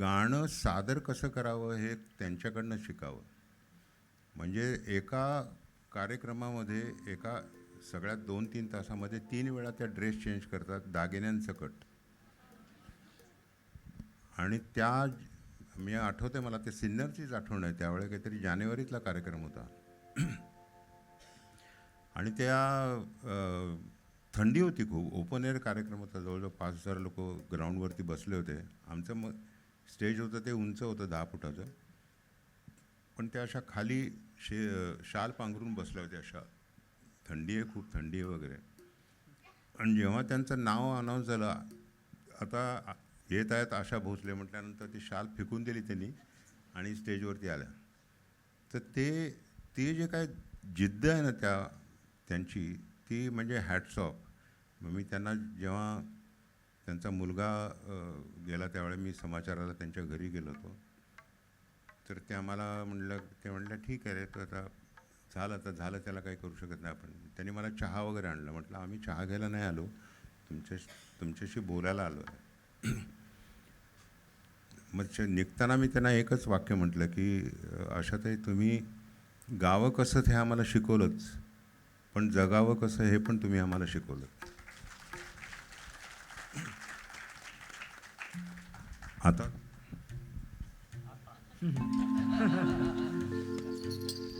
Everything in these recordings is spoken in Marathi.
गाणं सादर कसं करावं हे त्यांच्याकडनं शिकावं. म्हणजे एका कार्यक्रमामध्ये एका सगळ्यात दोन तीन तासामध्ये तीन वेळा त्या ड्रेस चेंज करतात दागिन्यांसकट आणि त्या मी आठवते मला ते सिन्नरचीच आठवण आहे. त्यावेळे काहीतरी जानेवारीतला कार्यक्रम होता. आणि त्या थंडी होती खूप. ओपन एअर कार्यक्रम होता. जवळजवळ पाच हजार लोक ग्राउंडवरती बसले होते. आमचं मग स्टेज होतं ते उंच होतं दहा फुटाचं. पण त्या अशा खाली शे शाल पांघरून बसल्या होत्या अशा थंडी आहे खूप थंडी आहे वगैरे. आणि जेव्हा त्यांचं नाव अनाऊन्स झालं आता येत आहेत आशा भोसले म्हटल्यानंतर ती शाल फेकून दिली त्यांनी आणि स्टेजवरती आल्या. तर ते ते जे काय जिद्द आहे ना त्या त्यांची ती म्हणजे हॅट्स ऑफ मग मी त्यांना जेव्हा त्यांचा मुलगा गेला त्यावेळेस मी समाचाराला त्यांच्या घरी गेलो होतो. तर ते आम्हाला म्हणलं ते म्हणलं ठीक आहे रे तर आता झालं आता झालं त्याला काही करू शकत नाही आपण. त्यांनी मला चहा वगैरे आणला. म्हटलं आम्ही चहा घ्यायला नाही आलो. तुमच्या तुमच्याशी बोलायला आलो आहे. मग निघताना मी त्यांना एकच वाक्य म्हटलं की अशा तरी तुम्ही गावं कसं हे आम्हाला शिकवलंच पण जगावं कसं हे पण तुम्ही आम्हाला शिकवलं आता.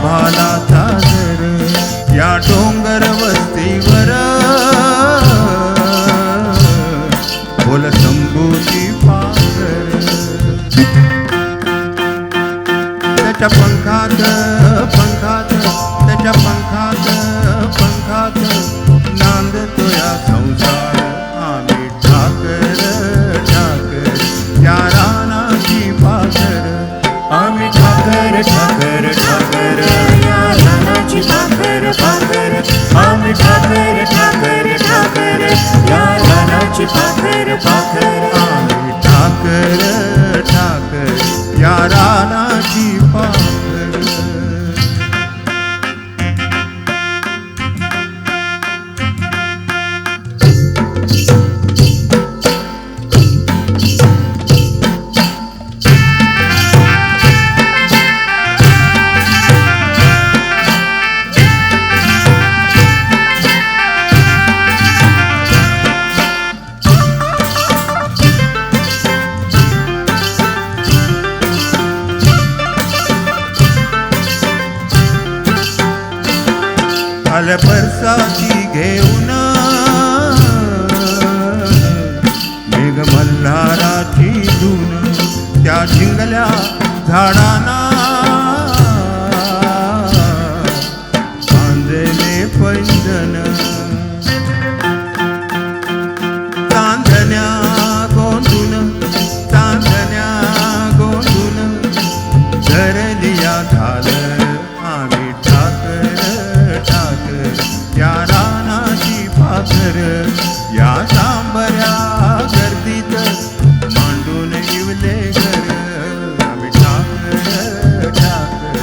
आभाला चादर या डोंगर वस्तीवर. बोल संभूती पाकर. त्याच्या पंखात ठाकर काल घेऊन मेघ मल्हाराची धून त्या शिंगल्या झाडांना या सांबऱ्या गर्दीत मांडून इवले घर. आम्ही ठाकर ठाकर.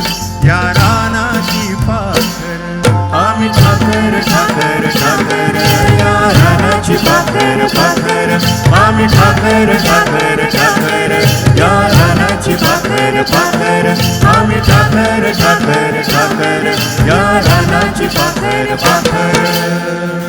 या रानाची पाखर. आम्ही ठाकर ठाकर ठाकर. या रानाची पाखर पाखर. आम्ही ठाकर ठाकर ठाकर. या रानाची पाखर पाखर. आम्ही ठाकर ठाकर ठाकर. या रानाची पाखर पाखर.